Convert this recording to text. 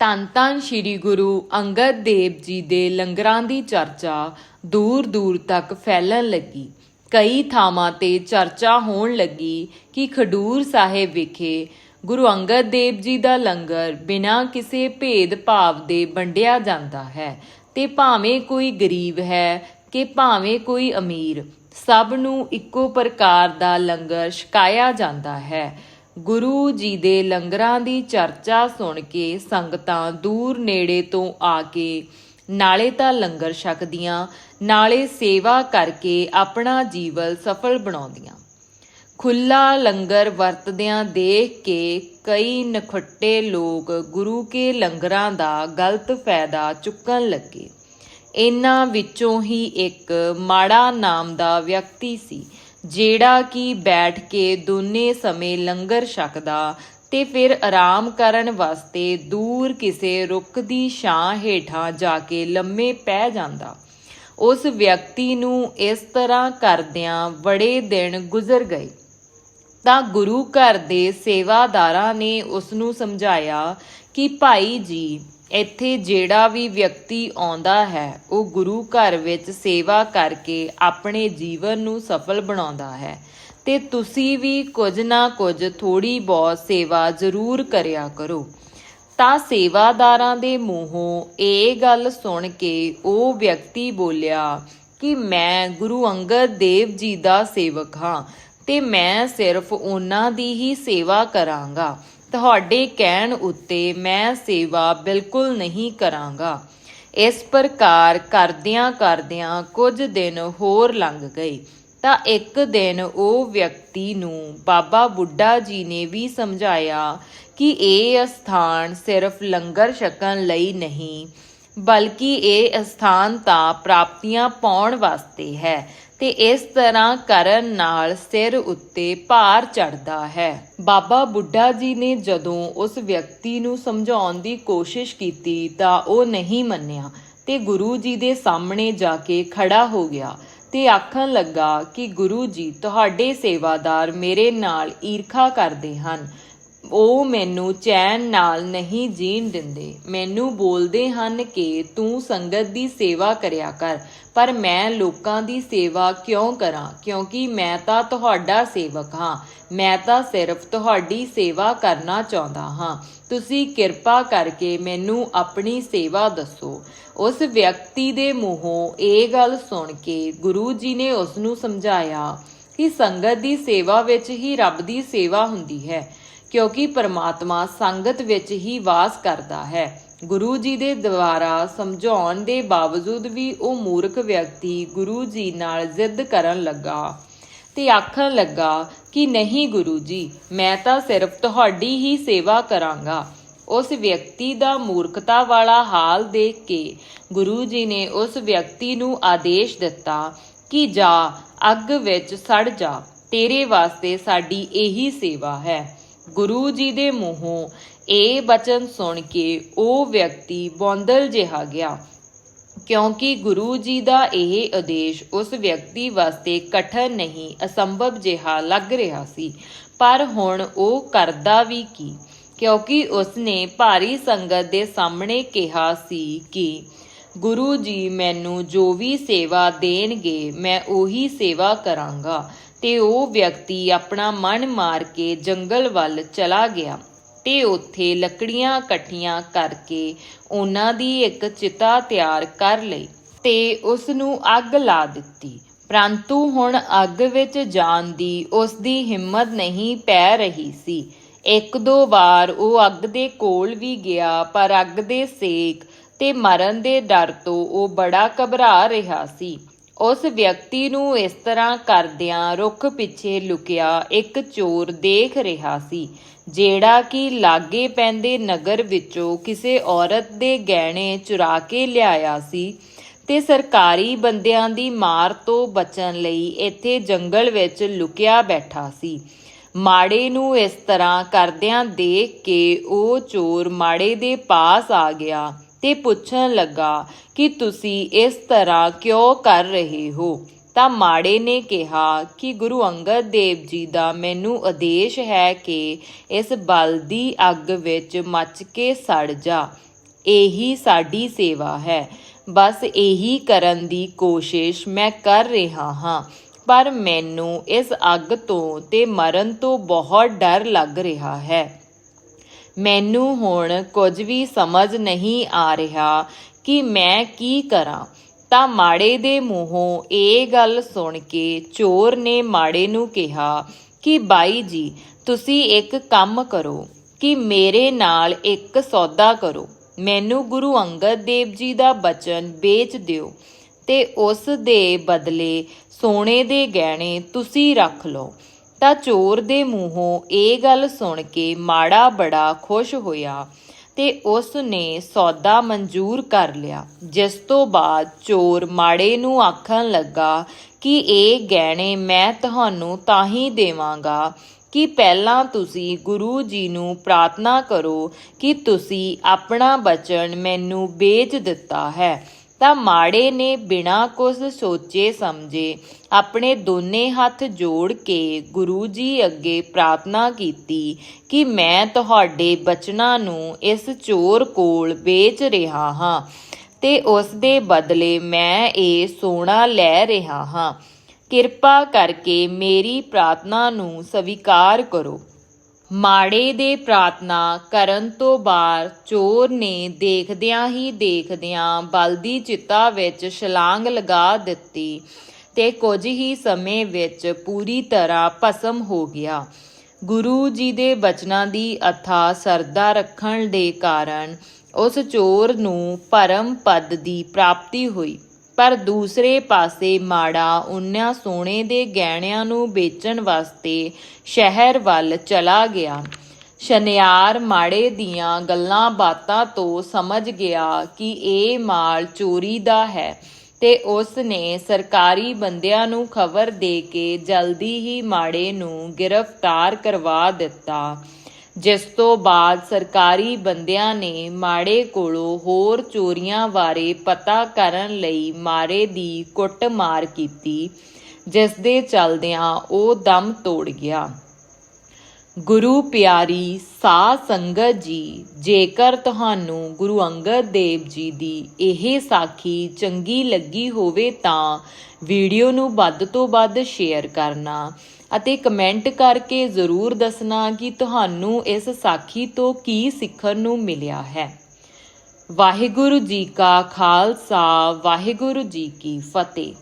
ਧੰਨ ਧੰਨ ਸ੍ਰੀ ਗੁਰੂ ਅੰਗਦ ਦੇਵ ਜੀ ਦੇ ਲੰਗਰਾਂ ਦੀ ਚਰਚਾ ਦੂਰ ਦੂਰ ਤੱਕ ਫੈਲਣ ਲੱਗੀ। ਕਈ ਥਾਵਾਂ ਤੇ ਚਰਚਾ ਹੋਣ ਲੱਗੀ ਕਿ ਖਡੂਰ ਸਾਹਿਬ ਵਿਖੇ ਗੁਰੂ ਅੰਗਦ ਦੇਵ ਜੀ ਦਾ ਲੰਗਰ ਬਿਨਾਂ ਕਿਸੇ ਭੇਦ ਭਾਵ ਦੇ ਵੰਡਿਆ ਜਾਂਦਾ ਹੈ ਤੇ ਭਾਵੇਂ ਕੋਈ ਗਰੀਬ ਹੈ ਕਿ ਭਾਵੇਂ ਕੋਈ ਅਮੀਰ, ਸਭ ਨੂੰ ਇੱਕੋ ਪ੍ਰਕਾਰ ਦਾ ਲੰਗਰ ਛਕਾਇਆ ਜਾਂਦਾ ਹੈ। ਗੁਰੂ ਜੀ ਦੇ ਲੰਗਰਾਂ ਦੀ ਚਰਚਾ ਸੁਣ ਕੇ ਸੰਗਤਾਂ ਦੂਰ ਨੇੜੇ ਤੋਂ ਆ ਕੇ ਨਾਲੇ ਤਾਂ ਲੰਗਰ ਛਕਦੀਆਂ, ਨਾਲੇ ਸੇਵਾ ਕਰਕੇ ਆਪਣਾ ਜੀਵਨ ਸਫਲ ਬਣਾਉਂਦੀਆਂ। ਖੁੱਲਾ ਲੰਗਰ ਵਰਤਦਿਆਂ ਦੇਖ ਕੇ ਕਈ ਨਖੱਟੇ ਲੋਕ ਗੁਰੂ ਕੇ ਲੰਗਰਾਂ ਦਾ ਗਲਤ ਫਾਇਦਾ ਚੁੱਕਣ ਲੱਗੇ। ਇਹਨਾਂ ਵਿੱਚੋਂ ਹੀ ਇੱਕ ਮਾੜਾ ਨਾਮ ਦਾ ਵਿਅਕਤੀ ਸੀ। ਜਿਹੜਾ ਕਿ ਬੈਠ ਕੇ ਦੋਨੇ ਸਮੇਂ ਲੰਗਰ ਛਕਦਾ ਤੇ ਫਿਰ ਆਰਾਮ ਕਰਨ ਵਾਸਤੇ ਦੂਰ ਕਿਸੇ ਰੁੱਖ ਦੀ ਛਾਂ ਹੇਠਾਂ ਜਾ ਕੇ ਲੰਮੇ ਪੈ ਜਾਂਦਾ। ਉਸ ਵਿਅਕਤੀ ਨੂੰ ਇਸ ਤਰ੍ਹਾਂ ਕਰਦਿਆਂ ਬੜੇ ਦਿਨ ਗੁਜ਼ਰ ਗਏ। ਤਾਂ ਗੁਰੂ ਘਰ ਦੇ ਸੇਵਾਦਾਰਾਂ ਨੇ ਉਸ ਨੂੰ ਸਮਝਾਇਆ ਕਿ ਭਾਈ ਜੀ ਇੱਥੇ ਜਿਹੜਾ ਵੀ ਵਿਅਕਤੀ ਆਉਂਦਾ ਹੈ, ਉਹ ਗੁਰੂ ਘਰ ਵਿੱਚ ਸੇਵਾ ਕਰਕੇ ਆਪਣੇ ਜੀਵਨ ਨੂੰ ਸਫਲ ਬਣਾਉਂਦਾ ਹੈ। ਤੇ ਤੁਸੀਂ ਵੀ ਕੁਝ ਨਾ ਕੁਝ ਥੋੜੀ ਬਹੁਤ ਸੇਵਾ ਜ਼ਰੂਰ ਕਰਿਆ ਕਰੋ। ਤਾਂ ਸੇਵਾਦਾਰਾਂ ਦੇ ਮੂੰਹੋਂ ਇਹ ਗੱਲ ਸੁਣ ਕੇ ਉਹ ਵਿਅਕਤੀ ਬੋਲਿਆ ਕਿ ਮੈਂ ਗੁਰੂ ਅੰਗਦ ਦੇਵ ਜੀ ਦਾ ਸੇਵਕ ਹਾਂ ਤੇ ਮੈਂ ਸਿਰਫ ਉਹਨਾਂ ਦੀ ਹੀ ਸੇਵਾ ਕਰਾਂਗਾ। ਤੁਹਾਡੇ ਕਹਿਣ ਉੱਤੇ ਮੈਂ ਸੇਵਾ ਬਿਲਕੁਲ ਨਹੀਂ ਕਰਾਂਗਾ। ਇਸ ਪ੍ਰਕਾਰ ਕਰਦਿਆਂ ਕਰਦਿਆਂ ਕੁਝ ਦਿਨ ਹੋਰ ਲੰਘ ਗਏ। ਤਾਂ ਇੱਕ ਦਿਨ ਉਹ ਵਿਅਕਤੀ ਨੂੰ ਬਾਬਾ ਬੁੱਢਾ ਜੀ ਨੇ ਵੀ ਸਮਝਾਇਆ ਕਿ ਇਹ ਸਥਾਨ ਸਿਰਫ ਲੰਗਰ ਛਕਣ ਲਈ ਨਹੀਂ, ਬਲਕਿ ਇਹ ਸਥਾਨ ਤਾਂ ਪ੍ਰਾਪਤੀਆਂ ਪਾਉਣ ਵਾਸਤੇ ਹੈ। ਤੇ ਇਸ ਤਰ੍ਹਾਂ ਕਰਨ ਨਾਲ ਸਿਰ ਉੱਤੇ ਭਾਰ ਚੜਦਾ ਹੈ। ਬਾਬਾ ਬੁੱਢਾ ਜੀ ਨੇ ਜਦੋਂ ਉਸ ਵਿਅਕਤੀ ਨੂੰ ਸਮਝਾਉਣ ਦੀ ਕੋਸ਼ਿਸ਼ ਕੀਤੀ ਤਾਂ ਉਹ ਨਹੀਂ ਮੰਨਿਆ ਤੇ ਗੁਰੂ ਜੀ ਦੇ ਸਾਹਮਣੇ ਜਾ ਕੇ ਖੜਾ ਹੋ ਗਿਆ ਤੇ ਆਖਣ ਲੱਗਾ ਕਿ ਗੁਰੂ ਜੀ, ਤੁਹਾਡੇ ਸੇਵਾਦਾਰ ਮੇਰੇ ਨਾਲ ਈਰਖਾ ਕਰਦੇ ਹਨ। ਉਹ ਮੈਨੂੰ ਚੈਨ ਨਾਲ ਨਹੀਂ ਜੀਣ ਦਿੰਦੇ। ਮੈਨੂੰ ਬੋਲਦੇ ਹਨ ਕਿ ਤੂੰ ਸੰਗਤ ਦੀ ਸੇਵਾ ਕਰਿਆ ਕਰ, ਪਰ ਮੈਂ ਲੋਕਾਂ ਦੀ ਸੇਵਾ ਕਿਉਂ ਕਰਾਂ? ਕਿਉਂਕਿ ਮੈਂ ਤਾਂ ਤੁਹਾਡਾ ਸੇਵਕ ਹਾਂ। ਮੈਂ ਤਾਂ ਸਿਰਫ ਤੁਹਾਡੀ ਸੇਵਾ ਕਰਨਾ ਚਾਹੁੰਦਾ ਹਾਂ। ਤੁਸੀਂ ਕਿਰਪਾ ਕਰਕੇ ਮੈਨੂੰ ਆਪਣੀ ਸੇਵਾ ਦੱਸੋ। ਉਸ ਵਿਅਕਤੀ ਦੇ ਮੂੰਹੋਂ ਇਹ ਗੱਲ ਸੁਣ ਕੇ ਗੁਰੂ ਜੀ ਨੇ ਉਸ ਨੂੰ ਸਮਝਾਇਆ ਕਿ ਸੰਗਤ ਦੀ ਸੇਵਾ ਵਿੱਚ ਹੀ ਰੱਬ ਦੀ ਸੇਵਾ ਹੁੰਦੀ ਹੈ। ਕਿਉਂਕਿ ਪਰਮਾਤਮਾ ਸੰਗਤ ਵਿੱਚ ਹੀ ਵਾਸ ਕਰਦਾ ਹੈ। ਗੁਰੂ ਜੀ ਦੇ ਦੁਆਰਾ ਸਮਝਾਉਣ ਦੇ ਬਾਵਜੂਦ ਵੀ ਉਹ ਮੂਰਖ ਵਿਅਕਤੀ ਗੁਰੂ ਜੀ ਨਾਲ ਜ਼ਿੱਦ ਕਰਨ ਲੱਗਾ ਤੇ ਆਖਣ ਲੱਗਾ ਕਿ ਨਹੀਂ ਗੁਰੂ ਜੀ, ਮੈਂ ਤਾਂ ਸਿਰਫ ਤੁਹਾਡੀ ਹੀ ਸੇਵਾ ਕਰਾਂਗਾ। ਉਸ ਵਿਅਕਤੀ ਦਾ ਮੂਰਖਤਾ ਵਾਲਾ ਹਾਲ ਦੇਖ ਕੇ ਗੁਰੂ ਜੀ ਨੇ ਉਸ ਵਿਅਕਤੀ ਨੂੰ ਆਦੇਸ਼ ਦਿੱਤਾ ਕਿ ਜਾ, ਅੱਗ ਵਿੱਚ ਸੜ ਜਾ, ਤੇਰੇ ਵਾਸਤੇ ਸਾਡੀ ਇਹੀ ਸੇਵਾ ਹੈ। ਗੁਰੂ ਜੀ ਦੇ ਮੂੰਹੋਂ ਇਹ ਬਚਨ ਸੁਣ ਕੇ ਉਹ ਵਿਅਕਤੀ ਬੌਂਦਲ ਜਿਹਾ ਗਿਆ। ਕਿਉਂਕਿ ਗੁਰੂ ਜੀ ਦਾ ਇਹ ਆਦੇਸ਼ ਉਸ ਵਿਅਕਤੀ ਵਾਸਤੇ ਕਠਨ ਨਹੀਂ, ਅਸੰਭਵ ਜਿਹਾ ਲੱਗ ਰਿਹਾ ਸੀ। ਪਰ ਹੁਣ ਉਹ ਕਰਦਾ ਵੀ ਕੀ? ਕਿਉਂਕਿ ਉਸਨੇ ਭਾਰੀ ਸੰਗਤ ਦੇ ਸਾਹਮਣੇ ਕਿਹਾ ਸੀ ਕਿ, ਗੁਰੂ ਜੀ, ਮੈਨੂੰ ਜੋ ਵੀ ਸੇਵਾ ਦੇਣਗੇ, ਮੈਂ ਉਹੀ ਸੇਵਾ ਕਰਾਂਗਾ। ਤੇ ਉਹ ਵਿਅਕਤੀ ਆਪਣਾ ਮਨ ਮਾਰ ਕੇ ਜੰਗਲ ਵੱਲ ਚਲਾ ਗਿਆ ਤੇ ਉੱਥੇ ਲੱਕੜੀਆਂ ਇਕੱਠੀਆਂ ਕਰਕੇ ਉਹਨਾਂ ਦੀ ਇੱਕ ਚਿਤਾ ਤਿਆਰ ਕਰ ਲਈ ਤੇ ਉਸ ਨੂੰ ਅੱਗ ਲਾ ਦਿੱਤੀ। ਪਰੰਤੂ ਹੁਣ ਅੱਗ ਵਿੱਚ ਜਾਣ ਦੀ ਉਸ ਦੀ ਹਿੰਮਤ ਨਹੀਂ ਪੈ ਰਹੀ ਸੀ। ਇੱਕ ਦੋ ਵਾਰ ਉਹ ਅੱਗ ਦੇ ਕੋਲ ਵੀ ਗਿਆ, ਪਰ ਅੱਗ ਦੇ ਸੇਕ ਤੇ ਮਰਨ ਦੇ ਡਰ ਤੋਂ ਉਹ ਬੜਾ ਘਬਰਾ ਰਿਹਾ ਸੀ। ਉਸ ਵਿਅਕਤੀ ਨੂੰ ਇਸ ਤਰ੍ਹਾਂ ਕਰਦਿਆਂ ਰੁੱਖ ਪਿੱਛੇ ਲੁਕਿਆ ਇੱਕ ਚੋਰ ਦੇਖ ਰਿਹਾ ਸੀ, ਜਿਹੜਾ ਕਿ ਲਾਗੇ ਪੈਂਦੇ ਨਗਰ ਵਿੱਚੋਂ ਕਿਸੇ ਔਰਤ ਦੇ ਗਹਿਣੇ ਚੁਰਾ ਕੇ ਲਿਆਇਆ ਸੀ ਤੇ ਸਰਕਾਰੀ ਬੰਦਿਆਂ ਦੀ ਮਾਰ ਤੋਂ ਬਚਣ ਲਈ ਇੱਥੇ ਜੰਗਲ ਵਿੱਚ ਲੁਕਿਆ ਬੈਠਾ ਸੀ। ਮਾੜੇ ਨੂੰ ਇਸ ਤਰ੍ਹਾਂ ਕਰਦਿਆਂ ਦੇਖ ਕੇ ਉਹ ਚੋਰ ਮਾੜੇ ਦੇ ਪਾਸ ਆ ਗਿਆ। ਤੇ ਪੁੱਛਣ ਲੱਗਾ ਕਿ ਤੁਸੀਂ ਇਸ ਤਰ੍ਹਾਂ ਕਿਉਂ ਕਰ ਰਹੇ ਹੋ? ਤਾਂ ਮਾੜੇ ਨੇ ਕਿਹਾ ਕਿ ਗੁਰੂ ਅੰਗਦ ਦੇਵ ਜੀ ਦਾ ਮੈਨੂੰ ਆਦੇਸ਼ ਹੈ ਕਿ ਇਸ ਬਲ ਦੀ ਅੱਗ ਵਿੱਚ ਮੱਚ ਕੇ ਸੜ ਜਾ। ਇਹੀ ਸਾਡੀ ਸੇਵਾ ਹੈ। ਬਸ ਇਹੀ ਕਰਨ ਦੀ ਕੋਸ਼ਿਸ਼ ਮੈਂ ਕਰ ਰਿਹਾ ਹਾਂ। ਪਰ ਮੈਨੂੰ ਇਸ ਅੱਗ ਤੋਂ ਤੇ ਮਰਨ ਤੋਂ ਬਹੁਤ ਡਰ ਲੱਗ ਰਿਹਾ ਹੈ। ਮੈਨੂੰ ਹੁਣ ਕੁਝ ਵੀ ਸਮਝ ਨਹੀਂ ਆ ਰਿਹਾ ਕਿ ਮੈਂ ਕੀ ਕਰਾਂ। ਤਾਂ ਮਾੜੇ ਦੇ ਮੂੰਹੋਂ ਇਹ ਗੱਲ ਸੁਣ ਕੇ ਚੋਰ ਨੇ ਮਾੜੇ ਨੂੰ ਕਿਹਾ ਕਿ, ਬਾਈ ਜੀ, ਤੁਸੀਂ ਇੱਕ ਕੰਮ ਕਰੋ ਕਿ ਮੇਰੇ ਨਾਲ ਇੱਕ ਸੌਦਾ ਕਰੋ। ਮੈਨੂੰ ਗੁਰੂ ਅੰਗਦ ਦੇਵ ਜੀ ਦਾ ਬਚਨ ਵੇਚ ਦਿਓ ਤੇ ਉਸ ਦੇ ਬਦਲੇ ਸੋਨੇ ਦੇ ਗਹਿਣੇ ਤੁਸੀਂ ਰੱਖ ਲਓ। ਤਾਂ ਚੋਰ ਦੇ ਮੂੰਹੋਂ ਇਹ ਗੱਲ ਸੁਣ ਕੇ ਮਾੜਾ ਬੜਾ ਖੁਸ਼ ਹੋਇਆ ਤੇ ਉਸ ਨੇ ਸੌਦਾ ਮਨਜ਼ੂਰ ਕਰ ਲਿਆ, ਜਿਸ ਤੋਂ ਬਾਅਦ ਚੋਰ ਮਾੜੇ ਨੂੰ ਆਖਣ ਲੱਗਾ ਕਿ ਇਹ ਗਹਿਣੇ ਮੈਂ ਤੁਹਾਨੂੰ ਤਾਂ ਹੀ ਦੇਵਾਂਗਾ ਕਿ ਪਹਿਲਾਂ ਤੁਸੀਂ ਗੁਰੂ ਜੀ ਨੂੰ ਪ੍ਰਾਰਥਨਾ ਕਰੋ ਕਿ ਤੁਸੀਂ ਆਪਣਾ ਬਚਨ ਮੈਨੂੰ ਵੇਚ ਦਿੱਤਾ ਹੈ। ਤਾਂ ਮਾੜੇ ਨੇ ਬਿਨਾਂ ਕੁਝ ਸੋਚੇ ਸਮਝੇ ਆਪਣੇ ਦੋਨੇ ਹੱਥ ਜੋੜ ਕੇ ਗੁਰੂ ਜੀ ਅੱਗੇ ਪ੍ਰਾਰਥਨਾ ਕੀਤੀ ਕਿ ਮੈਂ ਤੁਹਾਡੇ ਬਚਨਾਂ ਨੂੰ ਇਸ ਚੋਰ ਕੋਲ ਵੇਚ ਰਿਹਾ ਹਾਂ ਤੇ ਉਸ ਦੇ ਬਦਲੇ ਮੈਂ ਇਹ ਸੋਨਾ ਲੈ ਰਿਹਾ ਹਾਂ। ਕਿਰਪਾ ਕਰਕੇ ਮੇਰੀ ਪ੍ਰਾਰਥਨਾ ਨੂੰ ਸਵੀਕਾਰ ਕਰੋ। ਮਾੜੇ ਦੇ ਪ੍ਰਾਰਥਨਾ ਕਰਨ ਤੋਂ ਬਾਅਦ ਚੋਰ ਨੇ ਦੇਖਦਿਆਂ ਹੀ ਦੇਖਦਿਆਂ ਬਲਦੀ ਚਿਤਾ ਵਿੱਚ ਛਲਾਂਗ ਲਗਾ ਦਿੱਤੀ ਤੇ ਕੁਝ ਹੀ ਸਮੇਂ ਵਿੱਚ ਪੂਰੀ ਤਰ੍ਹਾਂ ਭਸਮ ਹੋ ਗਿਆ। ਗੁਰੂ ਜੀ ਦੇ ਬਚਨਾਂ ਦੀ ਅਥਾ ਸਰਦਾ ਰੱਖਣ ਦੇ ਕਾਰਨ ਉਸ ਚੋਰ ਨੂੰ ਪਰਮ ਪਦ ਦੀ ਪ੍ਰਾਪਤੀ ਹੋਈ। ਪਰ ਦੂਸਰੇ ਪਾਸੇ ਮਾੜਾ ਉਹਨਾਂ ਸੋਨੇ ਦੇ ਗਹਿਣਿਆਂ ਨੂੰ ਵੇਚਣ ਵਾਸਤੇ ਸ਼ਹਿਰ ਵੱਲ ਚਲਾ ਗਿਆ। ਸ਼ਨਿਆਰ ਮਾੜੇ ਦੀਆਂ ਗੱਲਾਂ ਬਾਤਾਂ ਤੋਂ ਸਮਝ ਗਿਆ ਕਿ ਇਹ ਮਾਲ ਚੋਰੀ ਦਾ ਹੈ ਤੇ ਉਸ ਨੇ ਸਰਕਾਰੀ ਬੰਦਿਆਂ ਨੂੰ ਖਬਰ ਦੇ ਕੇ ਜਲਦੀ ਹੀ ਮਾੜੇ ਨੂੰ ਗ੍ਰਿਫਤਾਰ ਕਰਵਾ ਦਿੱਤਾ। ਜਿਸ ਤੋਂ ਬਾਅਦ ਸਰਕਾਰੀ ਬੰਦਿਆਂ ਨੇ ਮਾੜੇ ਕੋਲੋਂ ਹੋਰ ਚੋਰੀਆਂ ਬਾਰੇ ਪਤਾ ਕਰਨ ਲਈ ਮਾਰੇ ਦੀ ਕੁੱਟਮਾਰ ਕੀਤੀ, ਜਿਸ ਦੇ ਚਲਦਿਆਂ ਉਹ ਦਮ ਤੋੜ ਗਿਆ। ਗੁਰੂ ਪਿਆਰੀ ਸਾਧ ਸੰਗਤ ਜੀ, ਜੇਕਰ ਤੁਹਾਨੂੰ ਗੁਰੂ ਅੰਗਦ ਦੇਵ ਜੀ ਦੀ ਇਹ ਸਾਖੀ ਚੰਗੀ ਲੱਗੀ ਹੋਵੇ ਤਾਂ ਵੀਡੀਓ ਨੂੰ ਵੱਧ ਤੋਂ ਵੱਧ ਸ਼ੇਅਰ ਕਰਨਾ ਅਤੇ ਕਮੈਂਟ ਕਰਕੇ ਜ਼ਰੂਰ ਦੱਸਣਾ ਕਿ ਤੁਹਾਨੂੰ ਇਸ ਸਾਖੀ ਤੋਂ ਕੀ ਸਿੱਖਣ ਨੂੰ ਮਿਲਿਆ ਹੈ। ਵਾਹਿਗੁਰੂ ਜੀ ਕਾ ਖਾਲਸਾ, ਵਾਹਿਗੁਰੂ ਜੀ ਕੀ ਫਤਿਹ।